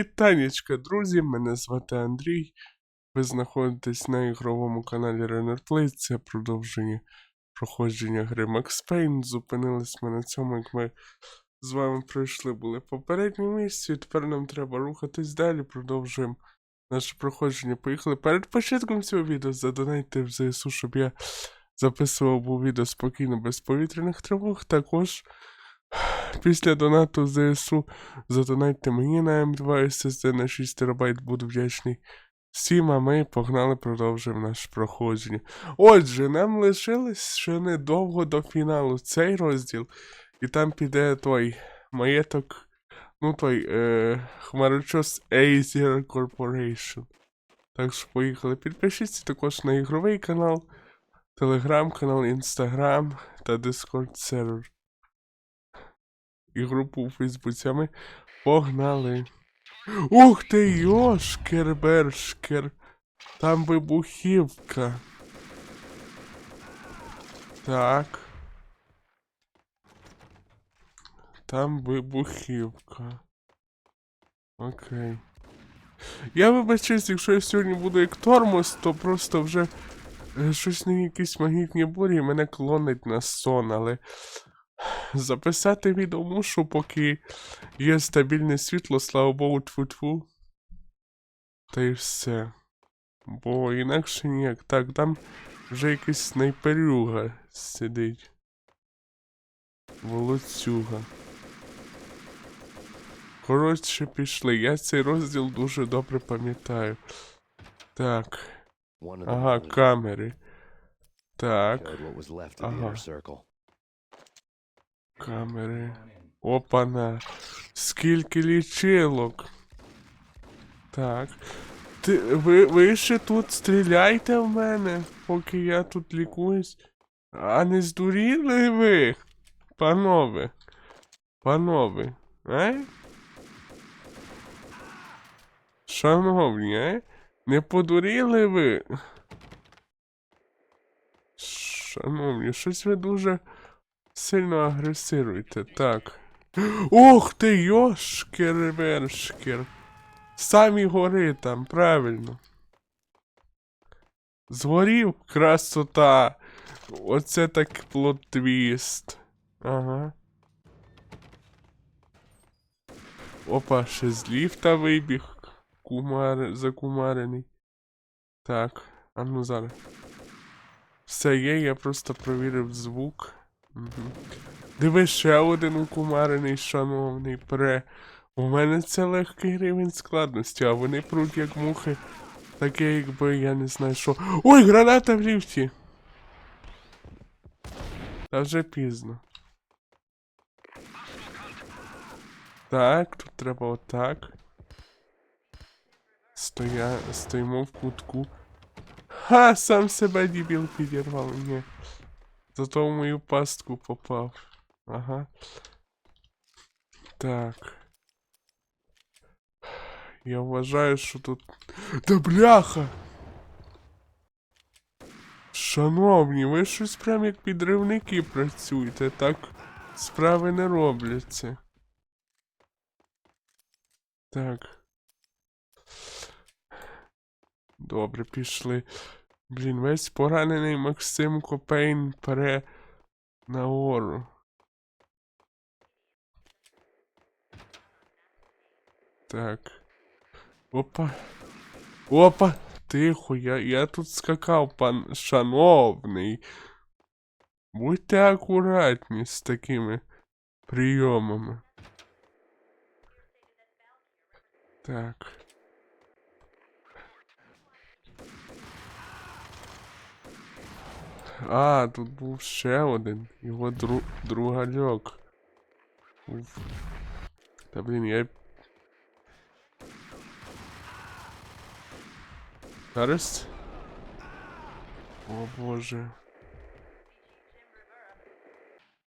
Вітанечка, друзі! Мене звати Андрій. Ви знаходитесь на ігровому каналі Renner. Це продовження проходження гри Max Payne. Зупинились ми на цьому, як ми з вами пройшли були попереднє місце. Тепер нам треба рухатись далі. Продовжуємо наше проходження. Поїхали. Перед початком цього відео задонайте в ЗСУ, щоб я записував був відео спокійно без повітряних тривог. Також. Після донату ЗСУ задонайте мені на М2 SSD на 6 ТБ, буду вдячний всім, а ми погнали, продовжуємо наше проходження. Отже, нам лишилось ще недовго до фіналу цей розділ, і там піде той маєток, ну той е, хмарочос Azier Corporation. Так що поїхали. Підпишіться також на ігровий канал, телеграм-канал, інстаграм та Discord сервер і групу у Фейсбуці. А ми погнали. Ух ти, йошкер бершкер. Там вибухівка. Так. Там вибухівка. Окей. Я вибачаюсь, якщо я сьогодні буду як тормоз, то просто вже е, щось на якісь магнітні бурі мене клонить на сон, але записати відео мушу, поки є стабільне світло, слава Богу, тфу-тфу. Та й все. Бо інакше ніяк. Так, там вже якийсь снайперюга сидить. Волоцюга. Коротше, пішли. Я цей розділ дуже добре пам'ятаю. Так. Ага, камери. Так. Ага. Камери. Опана. Скільки лічилок. Так. Ти, ви, ви ще тут стріляйте в мене, поки я тут лікуюсь. А не здуріли ви? Панове. Панове. Е? Шановні, е? Не подуріли ви? Шановні, щось ви дуже сильно агресируєте, так. Ух ти, йошкер вершкер. Самі гори там, правильно. Згорів красота. Оце так плот-твіст. Ага. Опа, ще з ліфта вибіг. Кумар... Закумарений. Так, а ну зараз. Все є, я просто провірив звук. Угу. Диви ще один укумарений, шановний пре. У мене це легкий рівень складності, а вони пруть як мухи. Таке, якби я не знаю що. Ой, граната в ліфті! Та вже пізно. Так, тут треба отак. Стоя... Стоїмо в кутку. Ха, сам себе дебіл підірвав. Ні. Зато в мою пастку попав. Ага. Так. Я вважаю, що тут. Да бляха! Шановні, ви щось прям як підривники працюєте, так справи не робляться. Так. Добре, пішли. Блін, весь поранений Максим Копейн пере на гору. Так. Опа. Опа! Тихо, я, я тут скакав, пан шановний. Будьте акуратні з такими прийомами. Так. А, тут був ще один. Його дру... другальок. Уф. Та блін, я. Зараз. О боже.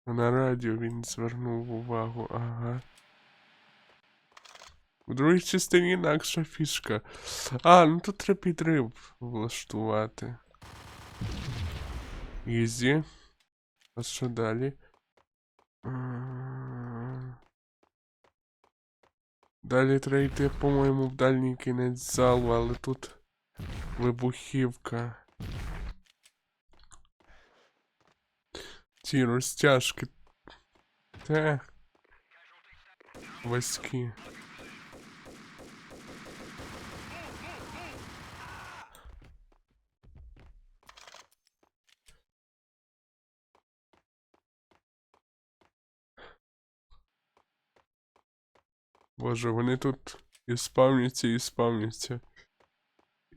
На радіо він звернув увагу, ага. У другій частині інакша фішка. А, ну тут треба підрив влаштувати. Ізі. А що далі? Далі треба йти, по-моєму, в дальній кінець залу, але тут вибухівка. Ці розтяжки. Те. Ваські. Боже, вони тут і спавняться, і спавняться.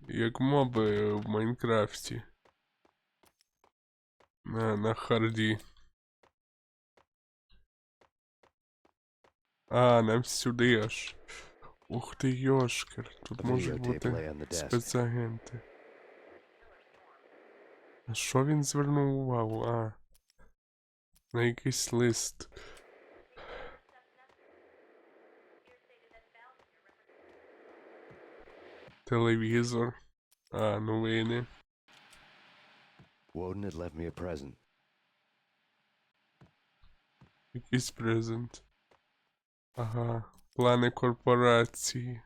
Як моби в Майнкрафті. На, на харді. А, нам сюди аж. Ух ти, йошкер. Тут можуть бути спецагенти. А що він звернув увагу? А. На якийсь лист. Телевізор. А, новини. Woden had left me a present. Якийсь презент. Ага. Плани корпорації.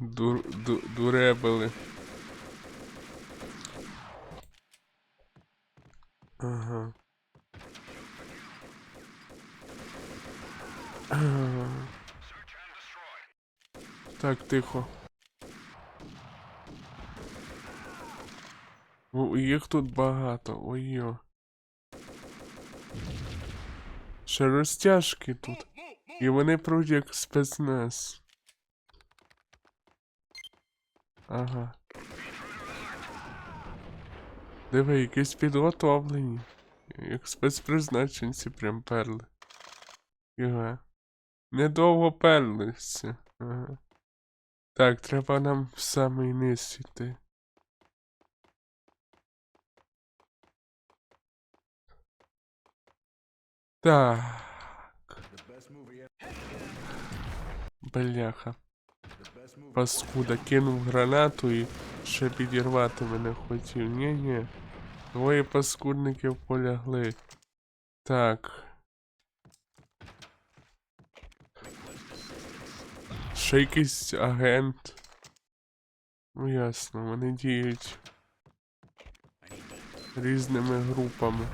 Дур, ду, дуребели. Ага. Так, тихо. О, їх тут багато, ой-йо. Ще розтяжки тут. І вони пруть як спецназ. Ага. Диви, якісь підготовлені. Як спецпризначенці прям перли. Ага. Недовго перлися. Ага. Так, треба нам в самий низ іти. Так. Бляха. Паскуда кинув гранату і ще підірвати мене хотів. Ні-ні. Двоє паскудників полягли. Так. Ще якийсь агент. Ну ясно, вони діють різними групами.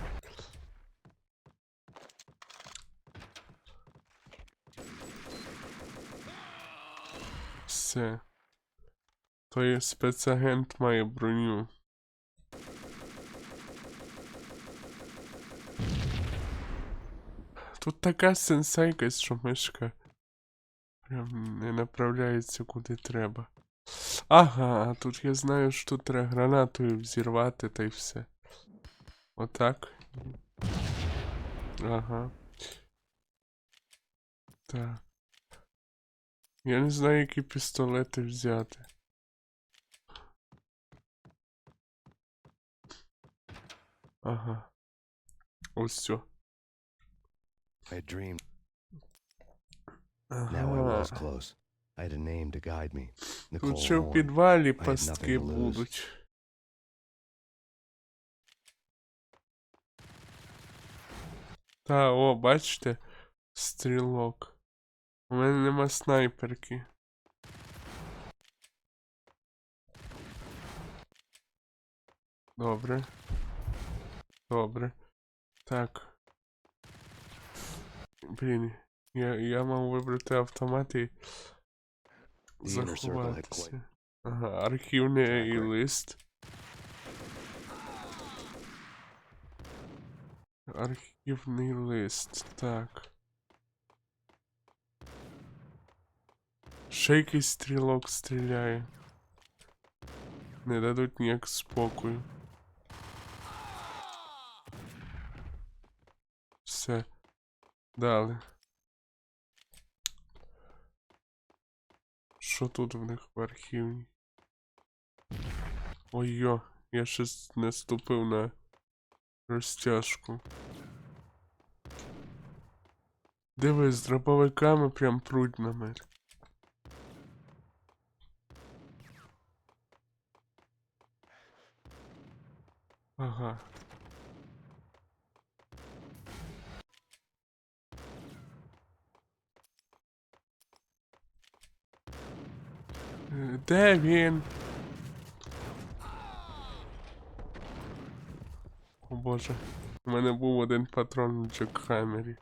Все. Той спецагент має броню. Тут така сенсейкась, що мишка прям не направляється куди треба. Ага, тут я знаю, що треба гранатою взірвати та й все. Отак. Ага. Так. Я не знаю, які пістолети взяти. Ага. Ось все. I dreamed. Now I was close. I had a name to guide me. Тут ще в підвалі пастки будуть. Та, о, бачите? Стрілок. У мене нема снайперки. Добре. Добре. Так. Блін, я, я мав вибрати автомат і заховатися. Ага, архівний лист. Архівний лист, так. Ще якийсь стрілок стріляє. Не дадуть ніяк спокою. Все. Дали. Що тут в них в архівні? Ой-йо, я щось не ступив на розтяжку. Дивись, з дробовиками прям пруть на мене. Ага. Де він? О боже. У мене був один патрон в джекхаммері.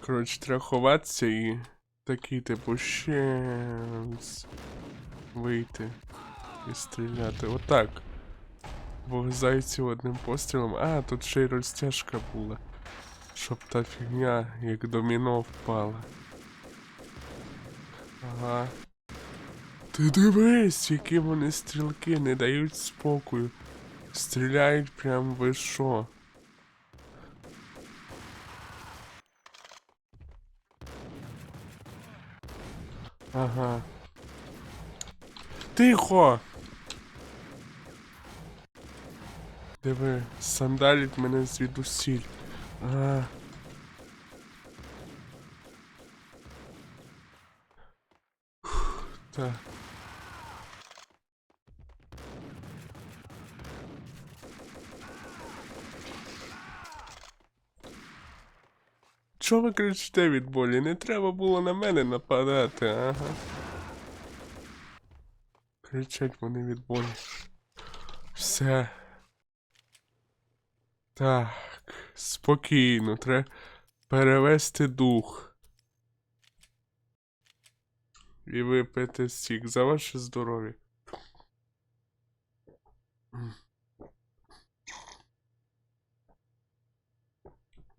Коротше, треба ховатися і такий типу ще вийти і стріляти. Отак. Бо зайців одним пострілом. А, тут ще й розтяжка була. Щоб та фігня як доміно впала. Ага. Ти дивись, які вони стрілки, не дають спокою. Стріляють прям ви що. Ага. Тихо! Диви, сандалить мене звідусіль. Ага. Так. Чого ви кричите від болі? Не треба було на мене нападати, ага. Кричать вони від болі. Все. Так, спокійно, треба перевести дух. І випити сік за ваше здоров'я.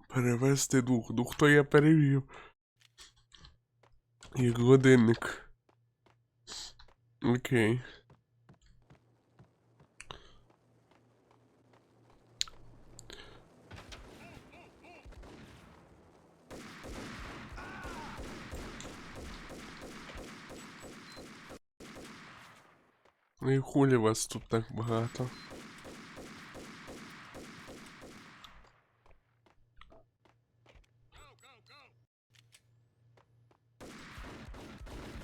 Перевести дух. Дух то я перевів. Як годинник. Окей. Ну і хулі вас тут так багато.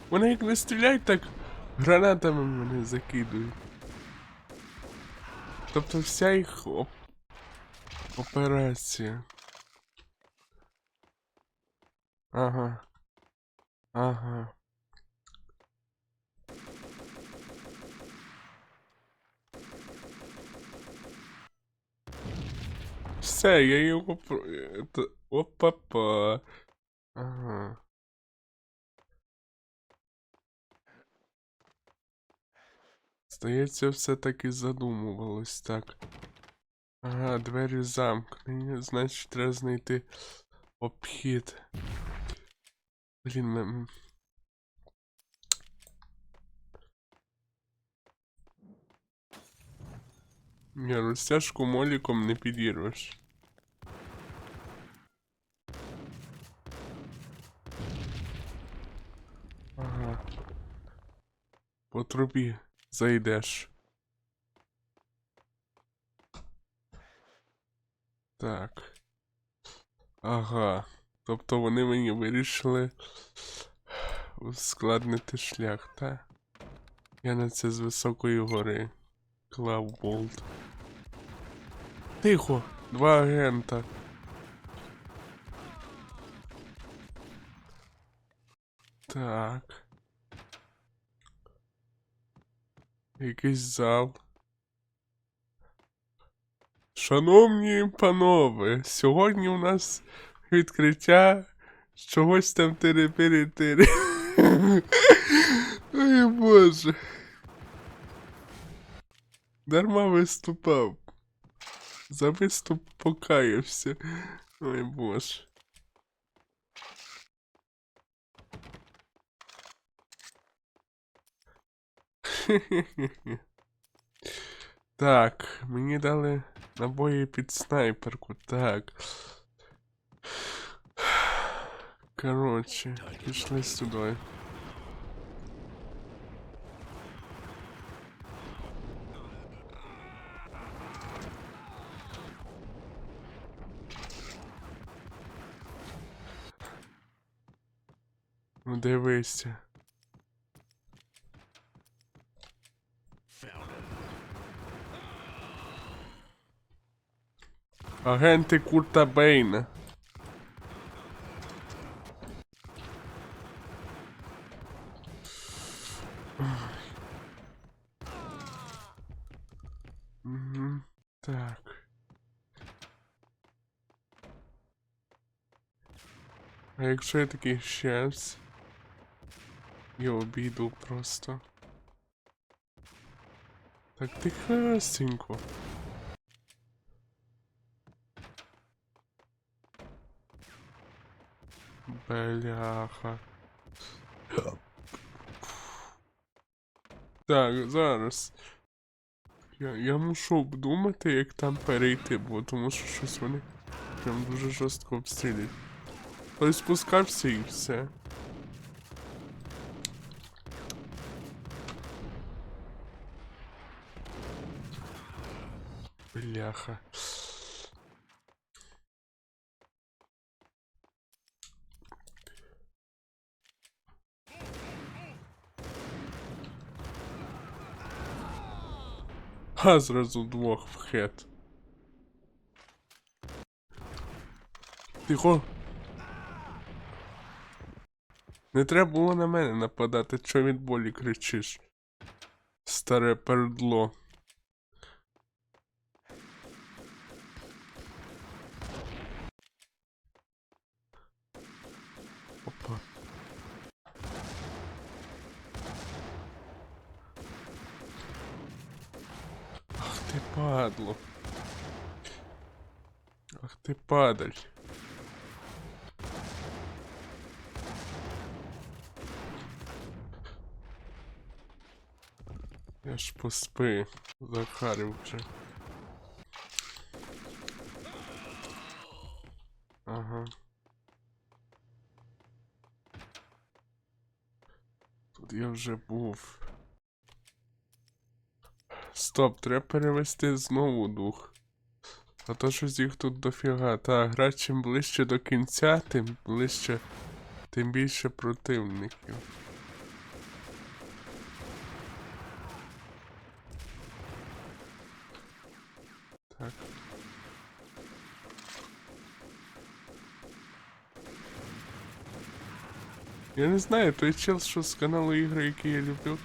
Вони як не стріляють, так гранатами мене закидують. Тобто вся їх оп... операція. Ага. Ага. Все, я його Опа-па. Ага. Здається, все таки задумувалось так. Ага, двері замкнені, значить треба знайти обхід. Блін, мем. Ні, розтяжку моліком не підірвеш. Ага. По трубі зайдеш. Так. Ага. Тобто вони мені вирішили ускладнити шлях, та? Я на це з високої гори клав болт. Тихо! Два агента. Так. Якийсь зал. Шановні панове, сьогодні у нас відкриття чогось там тири-пири-тири. Ой боже. Дарма виступав. За виступ покаявся. Ой боже. Так, мені дали набої під снайперку. Так. Коротше, пішли сюди. Ну дивися. Agenty Kurta Bane. Mhm, tak. Jak czuję taki siec i obidu prosto. Так тихесенько. Бляха. Так, зараз. Я, я мушу обдумати, як там перейти, бо тому що щось вони прям дуже жорстко обстрілюють. Ось спускався і все. Бляха. А зразу двох в хет. Тихо. Не треба було на мене нападати, що від болі кричиш. Старе пердло. Опа. Ах ти падло. Ах ти падаль. Я ж поспи, захарив вже. Ага. Тут я вже був. Стоп, треба перевести знову дух. А то щось їх тут дофіга. Та гра чим ближче до кінця, тим ближче, тим більше противників. Так. Я не знаю, той чел, що з каналу ігри, які я люблю,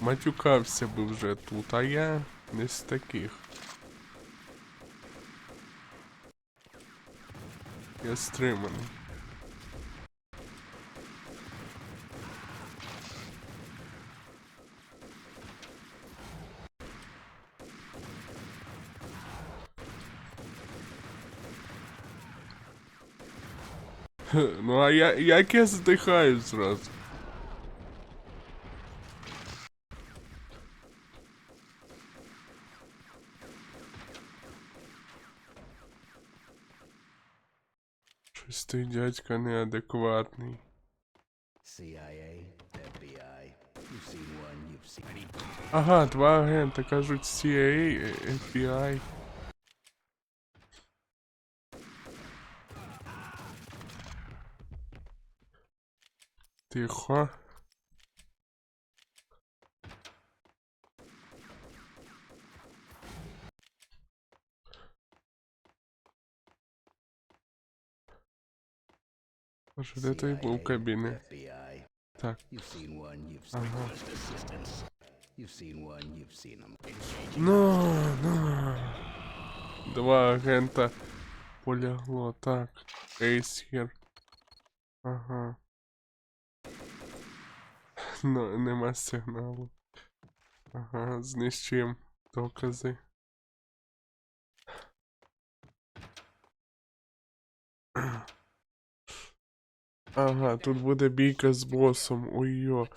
матюкався би вже тут, а я не з таких. Я стриманий. Ну а я як я здихаю зразу? Щось той дядька неадекватний. CIA, FBI. You've seen one, you've seen. Ага, два агента кажуть CIA, FBI. Тихо. Боже, де той був кабіни? Так. Ага. Ну, ну. Два агента полягло. Так. Ейс хер. Ага. Ну, нема сигналу. Ага, знищуємо докази. Ага, тут буде бійка з босом. Ой-йо.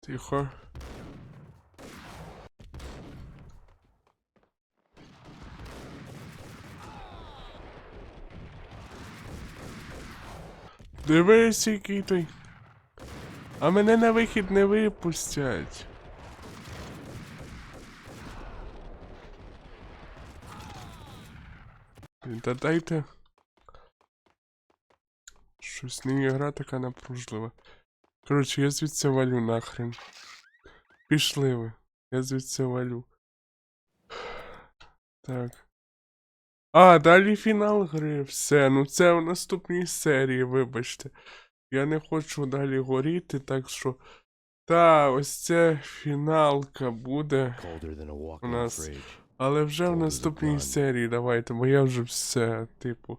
Тихо. Дивись, який той. А мене на вихід не випустять. Та дайте. Щось не гра така напружлива. Коротше, я звідси валю нахрен. Пішли ви. Я звідси валю. Так. А, далі фінал гри. Все, ну це в наступній серії, вибачте. Я не хочу далі горіти, так що. Та, ось це фіналка буде. Walk-in нас. Але вже в наступній серії давайте, бо я вже все, типу.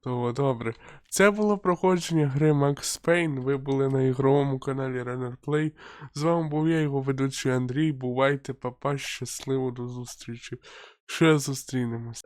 То добре. Це було проходження гри Max Payne. Ви були на ігровому каналі Runner Play. З вами був я, його ведучий Андрій. Бувайте, папа, щасливо до зустрічі. Ще зустрінемось.